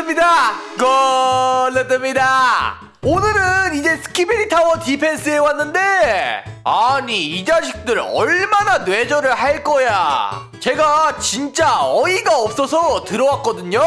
반갑습니다. 골르드입니다. 오늘은 이제 스키베리 타워 디펜스에 왔는데 아니 이 자식들 얼마나 뇌절을 할 거야. 제가 진짜 어이가 없어서 들어왔거든요.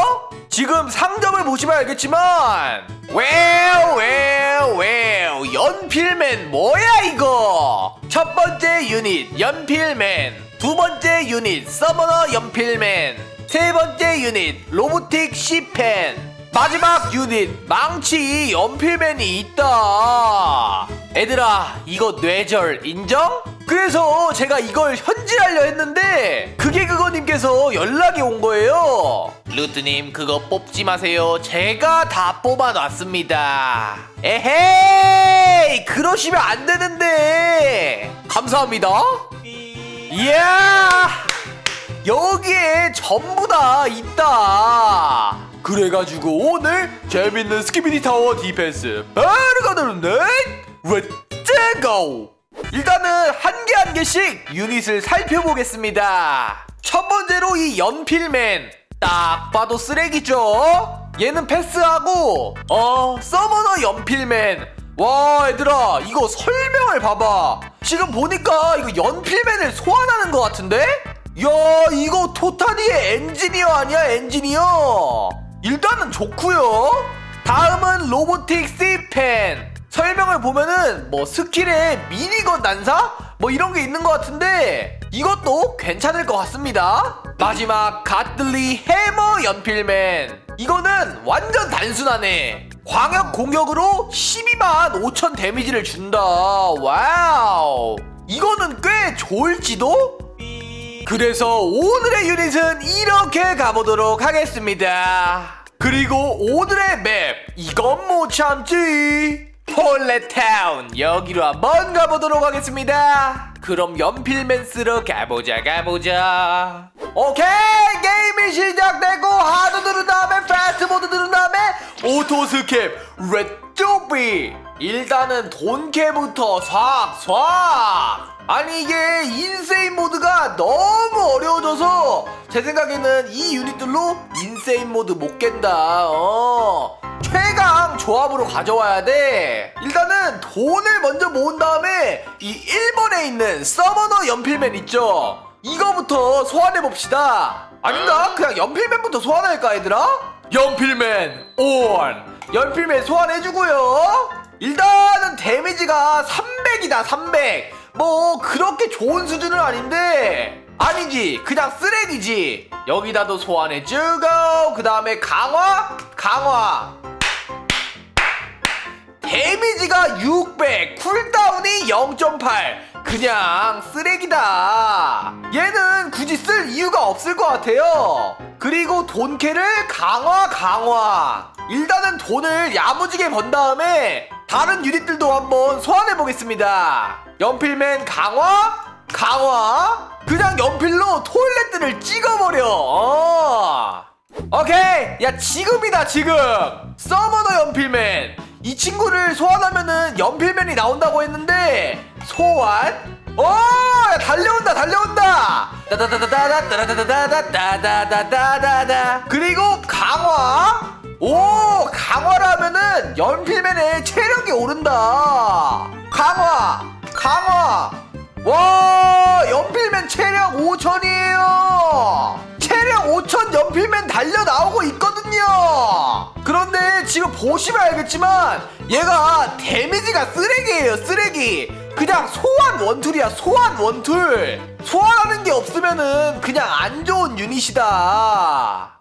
지금 상점을 보시면 알겠지만 왜요 왜요 왜요 연필맨 뭐야 이거 첫 번째 유닛 연필맨 두 번째 유닛 서머너 연필맨 세 번째 유닛 로보틱 C펜. 마지막 유닛 망치 연필맨이 있다. 애들아 이거 뇌절 인정? 그래서 제가 이걸 현질하려 했는데 그게 그거님께서 연락이 온 거예요. 루트님 그거 뽑지 마세요. 제가 다 뽑아놨습니다. 에헤이! 그러시면 안 되는데. 감사합니다. 이야 여기에 전부 다 있다. 그래가지고 오늘 재밌는 스키비디 타워 디펜스 바로 가는데 렛츠 고! 일단은 한 개 한 개씩 유닛을 살펴보겠습니다. 첫 번째로 이 연필맨 딱 봐도 쓰레기죠? 얘는 패스하고 어 서머너 연필맨 와 얘들아 이거 설명을 봐봐 지금 보니까 이거 연필맨을 소환하는 것 같은데? 야 이거 토타니의 엔지니어 아니야 엔지니어? 일단은 좋구요. 다음은 로보틱 C펜. 설명을 보면은 뭐 스킬에 미니건 난사? 뭐 이런 게 있는 것 같은데 이것도 괜찮을 것 같습니다. 마지막 갓들리 해머 연필맨. 이거는 완전 단순하네. 광역 공격으로 12만 5천 데미지를 준다. 와우. 이거는 꽤 좋을지도? 그래서 오늘의 유닛은 이렇게 가보도록 하겠습니다. 그리고 오늘의 맵 이건 못 참지. 폴레타운 여기로 한번 가보도록 하겠습니다. 그럼 연필맨 쓰러 가보자 가보자. 오케이 게임이 시작되고 하드 누른 다음에 패스트 모드 누른 다음에 오토 스캡 레토비 일단은 돈캐부터 싹싹 아니 이게 인세인 모드가 너무 어려워져서 제 생각에는 이 유닛들로 인세인 모드 못 깬다. 어. 최강 조합으로 가져와야 돼. 일단은 돈을 먼저 모은 다음에 이 1번에 있는 서머너 연필맨 있죠? 이거부터 소환해 봅시다. 아닌가? 그냥 연필맨부터 소환할까 얘들아? 연필맨 온. 연필맨 소환해주고요. 일단은 데미지가 300이다 300 뭐 그렇게 좋은 수준은 아닌데 아니지. 그냥 쓰레기지. 여기다도 소환해 주고 그 다음에 강화? 강화. 데미지가 600 쿨다운이 0.8 그냥 쓰레기다. 얘는 굳이 쓸 이유가 없을 것 같아요. 그리고 돈캐를 강화 강화. 일단은 돈을 야무지게 번 다음에 다른 유닛들도 한번 소환해 보겠습니다 연필맨 강화? 강화? 그냥 연필로 토일렛들을 찍어버려. 어. 오케이. 야 지금이다 지금. 서머너 연필맨. 이 친구를 소환하면은 연필맨이 나온다고 했는데 소환? 오 야, 달려온다 달려온다. 따다다다다다다다다다다다다다 그리고 강화? 오 강화를 하면은 연필맨의 체력이 오른다. 강화 강화! 와 연필맨 체력 5천이에요. 체력 5천 연필맨 달려 나오고 있거든요. 그런데 지금 보시면 알겠지만 얘가 데미지가 쓰레기예요 쓰레기. 그냥 소환 원툴이야 소환 원툴. 소환하는 게 없으면은 그냥 안 좋은 유닛이다.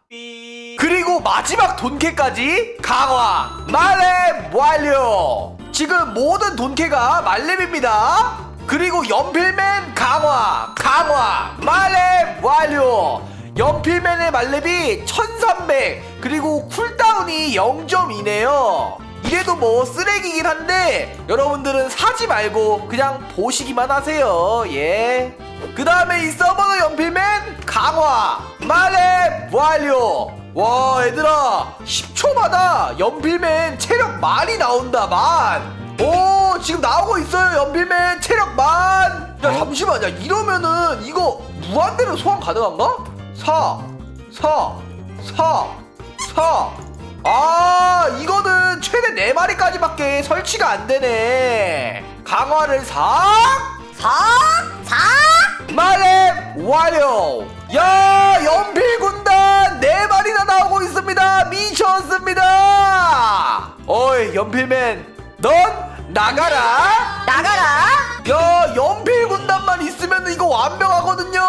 그리고 마지막 돈캐까지 강화. 말렙 완료 지금 모든 돈캐가 말렙입니다. 그리고 연필맨 강화 강화 말렙 완료. 연필맨의 말렙이 1300 그리고 쿨다운이 0.2네요 이래도 뭐 쓰레기긴 한데 여러분들은 사지 말고 그냥 보시기만 하세요. 예. 그 다음에 이 서버너 연필맨 강화. 말렙 완료 와 얘들아. 10초마다 연필맨 체력 많이 나온다 만오 지금 나오고 있어요 연필맨 체력 만. 야 잠시만. 야 이러면은 이거 무한대로 소환 가능한가? 4 4 4 4 아 이거는 최대 4마리까지밖에 설치가 안 되네. 강화를 싹 석! 석! 말해 완료! 야 연필 군단 4마리나 나오고 있습니다. 미쳤습니다. 어이 연필맨 넌 나가라. 나가라! 야 연필 군단만 있으면 이거 완벽하거든요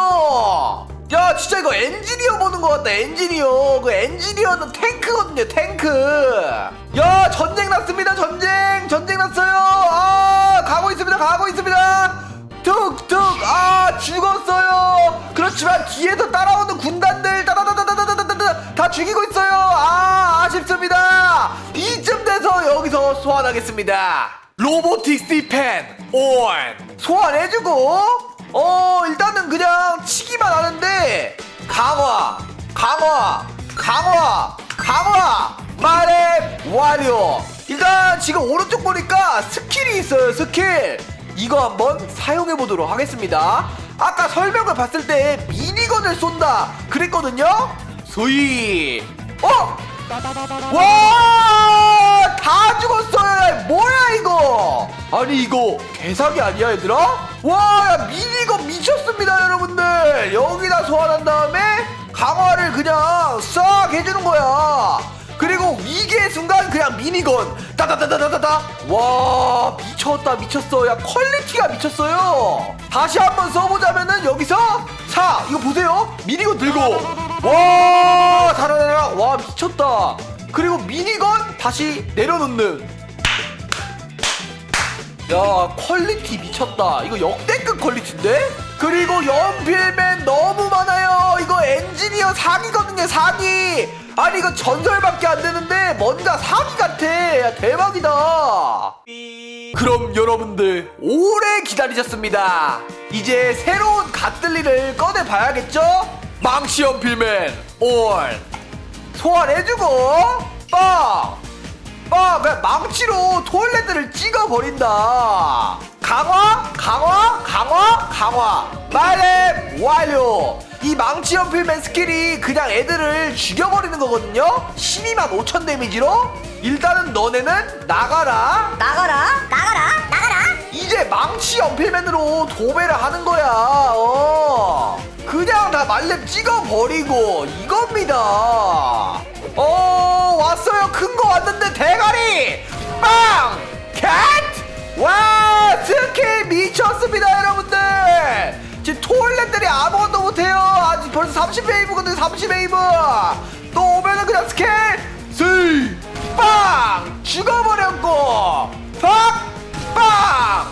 야 진짜 이거 엔지니어 보는 것 같다 엔지니어. 그 엔지니어는 탱크거든요 탱크. 야 전쟁 났습니다 전쟁. 전쟁 났어요. 아 가고 있습니다 가고 있습니다. 툭툭. 아 죽었어요. 그렇지만 뒤에서 따라오는 군단들 따다다다다다다다 다 죽이고 있어요. 아 아쉽습니다. 이쯤 돼서 여기서 소환하겠습니다. 로보틱 스펜 온. 소환해주고 어 일단은 그냥 치기만 하는데 강화 강화 강화 강화! 말해 완료 일단 지금 오른쪽 보니까 스킬이 있어요 스킬! 이거 한번 사용해 보도록 하겠습니다. 아까 설명을 봤을 때 미니건을 쏜다 그랬거든요? 소위 어? 와! 다 죽었어요! 뭐야, 이거! 아니, 이거 개사기 아니야, 얘들아? 와, 야, 미니건 미쳤습니다, 여러분들! 여기다 소환한 다음에 강화를 그냥 싹 해주는 거야! 그리고 위기의 순간 그냥 미니건 따다다다다다다 와 미쳤다 미쳤어 야 퀄리티가 미쳤어요 다시 한번 써보자면은 여기서 자 이거 보세요 미니건 들고 와 달아달아 와 미쳤다 그리고 미니건 다시 내려놓는. 야 퀄리티 미쳤다. 이거 역대급 퀄리티인데? 그리고 연필맨 너무 많아요. 이거 엔지니어 사기거든요 사기. 아니 이거 전설밖에 안 되는데 뭔가 사기 같아. 야 대박이다. 그럼 여러분들 오래 기다리셨습니다. 이제 새로운 갓들리를 꺼내봐야겠죠? 망치 연필맨 올. 소환해주고 빵! 빵! 그냥 망치로 토일렛들을 찍어버린다 강화 강화 강화 강화 말해 완료 이 망치 연필맨 스킬이 그냥 애들을 죽여버리는 거거든요 12만 5천 데미지로 일단은 너네는 나가라 나가라! 나가라! 나가라! 이제 망치 연필맨으로 도배를 하는 거야. 어. 그냥 다 말렙 찍어버리고 이겁니다. 어 왔어요. 큰 거 왔는데 대가리 빵 캣. 와 스킬 미쳤습니다 여러분들. 지금 토일렛들이 아무것도 못해요. 아직 벌써 30웨이브거든요. 30웨이브. 또 오면은 그냥 스킬 스빵 죽어버렸고 팍 빵!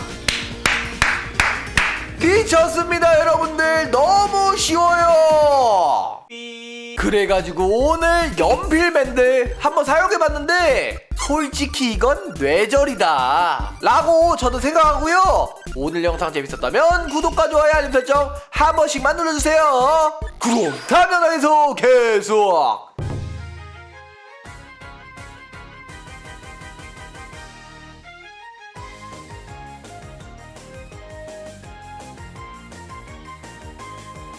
미쳤습니다 여러분들 너무 쉬워요 그래가지고 오늘 연필밴드 한번 사용해봤는데 솔직히 이건 뇌절이다 라고 저도 생각하고요. 오늘 영상 재밌었다면 구독과 좋아요 알림 설정 한 번씩만 눌러주세요. 그럼 다음 영상에서 계속